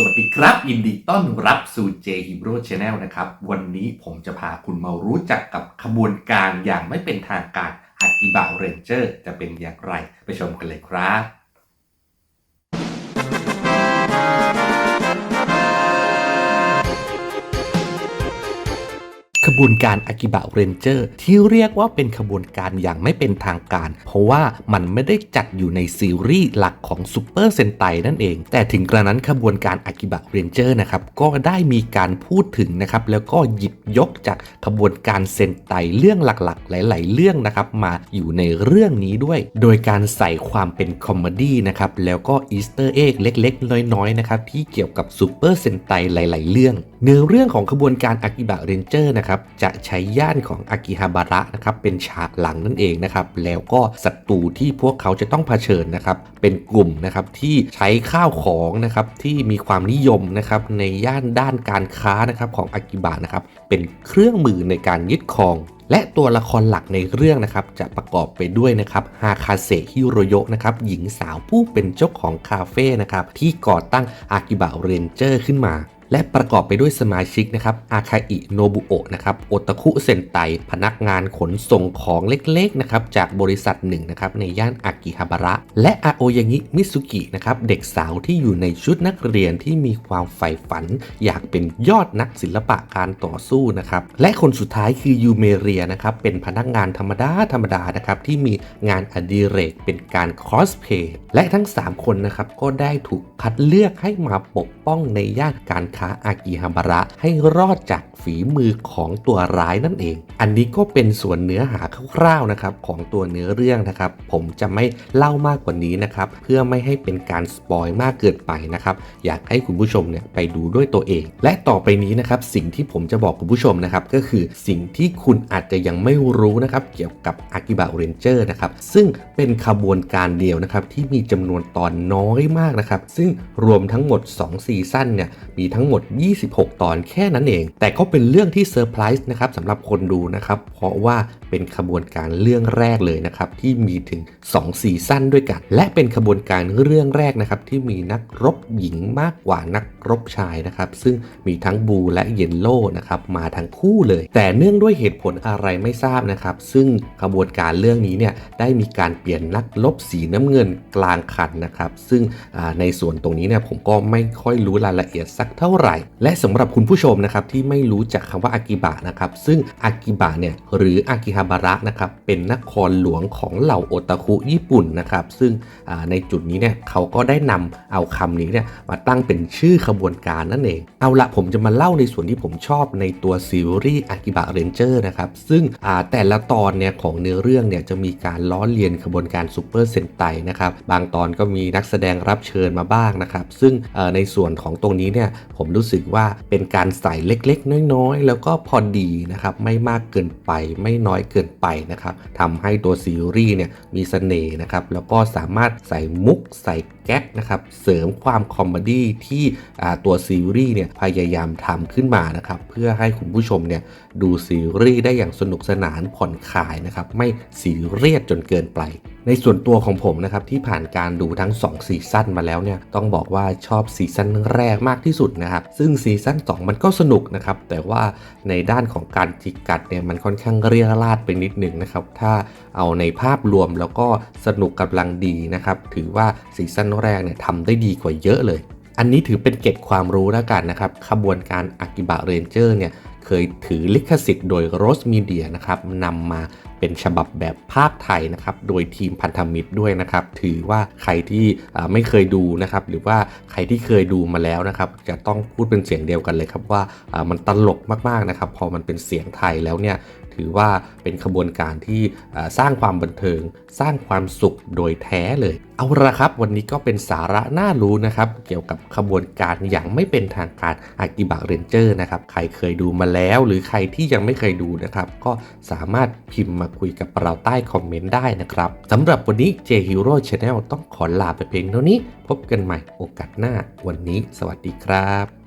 สวัสดีครับ ยินดีต้อนรับสู่ J Hero Channel นะครับ วันนี้ผมจะพาคุณมารู้จักกับขบวนการอย่างไม่เป็นทางการอากิบะเรนเจอร์จะเป็นอย่างไร ไปชมกันเลยครับ ขบวนการอากิบะเรนเจอร์ที่เรียกว่าเป็นขบวนการอย่างไม่เป็นทางการ เพราะว่ามันไม่ได้จัดอยู่ในซีรีส์หลักของซูเปอร์เซนไตนั่นเอง แต่ถึงกระนั้นขบวนการอากิบะเรนเจอร์นะครับก็ได้มีการพูดถึงนะครับแล้วก็หยิบยกจากขบวนการเซนไตเรื่องหลักๆ หลาย ๆ เรื่องนะครับมาอยู่ในเรื่องนี้ด้วย โดยการใส่ความเป็นคอมเมดี้นะครับแล้วก็อีสเตอร์เอ็กเล็ก ๆ น้อยๆนะครับที่เกี่ยวกับซูเปอร์เซนไตหลาย ๆ เรื่องเนื้อเรื่องของขบวนการอากิบะเรนเจอร์นะครับจะใช้ย่านของอากิฮาบาระนะครับเป็นฉากหลังนั่นเองนะครับแล้วก็ศัตรูที่พวกเขาจะต้องเผชิญนะครับเป็นกลุ่มนะครับที่ใช้ข้าวของนะครับที่มีความนิยมนะครับในย่านด้านการค้านะครับของอากิบะนะครับเป็นเครื่องมือในการยึดครองและตัวละครหลักในเรื่องนะครับจะประกอบไปด้วยนะครับฮาคาเซฮิโรโยะนะครับหญิงสาวผู้เป็นเจ้าของคาเฟ่นะครับที่ก่อตั้งอากิบะเรนเจอร์ขึ้นมา และประกอบไปด้วยสมาชิกนะครับอาคาอิโนบุโอะนะครับโอตาคุเซนไต พนักงานขนส่งของเล็กๆนะครับจากบริษัทหนึ่งนะครับในย่านอากิฮาบาระ และอาโอยางิมิสุกินะครับเด็กสาวที่อยู่ในชุดนักเรียนที่มีความใฝ่ฝัน อยากเป็นยอดนักศิลปะการต่อสู้นะครับและคนสุดท้ายคือยูเมเรียนะครับเป็นพนักงานธรรมดาธรรมดานะครับที่มีงานอดิเรกเป็นการคอสเพย์และทั้ง 3 คนนะครับก็ได้ถูกคัดเลือกให้มาปกป้องในย่านการค้าอากิฮาบาระให้รอดจากฝีมือของตัวร้ายนั่นเอง อันนี้ก็เป็นส่วนเนื้อหาคร่าวๆนะครับของตัวเนื้อเรื่องนะครับ ผมจะไม่เล่ามากกว่านี้นะครับเพื่อไม่ให้เป็นการสปอยมากเกินไปนะครับอยากให้คุณผู้ชมเนี่ยไปดูด้วยตัวเอง และต่อไปนี้นะครับสิ่งที่ผมจะบอกคุณผู้ชมนะครับก็คือสิ่งที่คุณอาจจะยังไม่รู้นะครับเกี่ยวกับอากิบะเรนเจอร์นะครับซึ่งเป็นขบวนการเดียวนะครับที่มีจำนวนตอนน้อยมากนะครับซึ่งรวมทั้งหมด2ซีซั่นเนี่ยมีทั้งงหมด 26 ตอนแค่นั้นเอง แต่ก็เป็นเรื่องที่เซอร์ไพรส์นะครับสำหรับคนดูนะครับ เพราะว่าเป็นขบวนการเรื่องแรกเลยนะครับ ที่มีถึง2ซีซั่นด้วยกัน และเป็นขบวนการเรื่องแรกนะครับ ที่มีนักรบหญิงมากกว่านักรบชายนะครับ ซึ่งมีทั้งบูและเยนโล่นะครับมาทั้งคู่เลย แต่เนื่องด้วยเหตุผลอะไรไม่ทราบนะครับ ซึ่งขบวนการเรื่องนี้เนี่ยได้มีการเปลี่ยนนักรบสีน้ำเงินกลางคันนะครับ ซึ่งในส่วนตรงนี้เนี่ยผมก็ไม่ค่อยรู้รายละเอียดสักเท่าไหร่ และสำหรับคุณผู้ชมนะครับที่ไม่รู้จักคำว่าอากิบะนะครับซึ่งอากิบะเนี่ยหรืออากิฮาบาระนะครับเป็นนครหลวงของเหล่าโอตาคุญี่ปุ่นนะครับซึ่งในจุดนี้เนี่ยเขาก็ได้นำเอาคำนี้เนี่ยมาตั้งเป็นชื่อขบวนการนั่นเอง เอาละผมจะมาเล่าในส่วนที่ผมชอบในตัวซีรีส์อากิบะเรนเจอร์นะครับซึ่งแต่ละตอนเนี่ยของเนื้อเรื่องเนี่ยจะมีการล้อเลียนขบวนการซูเปอร์เซนไตนะครับบางตอนก็มีนักแสดงรับเชิญมาบ้างนะครับซึ่งในส่วนของตรงนี้เนี่ยผมรู้สึกว่าเป็นการใส่เล็กๆ น้อยๆ แล้วก็พอดีนะครับ ไม่มากเกินไปไม่น้อยเกินไปนะครับทำให้ตัวซีรีส์เนี่ยมีเสน่ห์นะครับ แล้วก็สามารถใส่มุกใส่แก๊กนะครับเสริมความคอมเมดี้ที่ตัวซีรีส์เนี่ยพยายามทำขึ้นมานะครับเพื่อให้คุณผู้ชมเนี่ยดูซีรีส์ได้อย่างสนุกสนานผ่อนคลายนะครับไม่ซีเรียสจนเกินไป ในส่วนตัวของผมนะครับที่ผ่านการดูทั้ง2ซีซั่นมาแล้วเนี่ยต้องบอกว่าชอบซีซั่นแรกมากที่สุดนะครับซึ่งซีซั่น2 มันก็สนุกนะครับแต่ว่าในด้านของการจิกกัดเนี่ยมันค่อนข้างเรียราดไปนิดหนึ่งนะครับถ้าเอาในภาพรวมแล้วก็สนุกกำลังดีนะครับถือว่าซีซั่นแรกเนี่ยทำได้ดีกว่าเยอะเลย อันนี้ถือเป็นเกร็ดความรู้แล้วกันนะครับขบวนการอากิบะเรนเจอร์เนี่ยเคยถือลิขสิทธิ์โดย Rose Media นะครับนำมา เป็นฉบับแบบภาคไทยนะครับ โดยทีมพันธมิตรด้วยนะครับ ถือว่าใครที่ไม่เคยดูนะครับ หรือว่าใครที่เคยดูมาแล้วนะครับ จะต้องพูดเป็นเสียงเดียวกันเลยครับว่าอ่ามันตลกมากๆนะครับ พอมันเป็นเสียงไทยแล้วเนี่ย ถือว่าเป็นขบวนการที่สร้างความบันเทิง สร้างความสุขโดยแท้เลย เอาละครับ วันนี้ก็เป็นสาระน่ารู้นะครับ เกี่ยวกับขบวนการอย่างไม่เป็นทางการอากิบะเรนเจอร์นะครับ ใครเคยดูมาแล้ว หรือใครที่ยังไม่เคยดูนะครับ ก็สามารถพิมพ์มาคุยกับเราใต้คอมเมนต์ได้นะครับสำหรับวันนี้ J Hero Channel ต้องขอลาไปเพียงเท่านี้ พบกันใหม่โอกาสหน้าวันนี้ สวัสดีครับ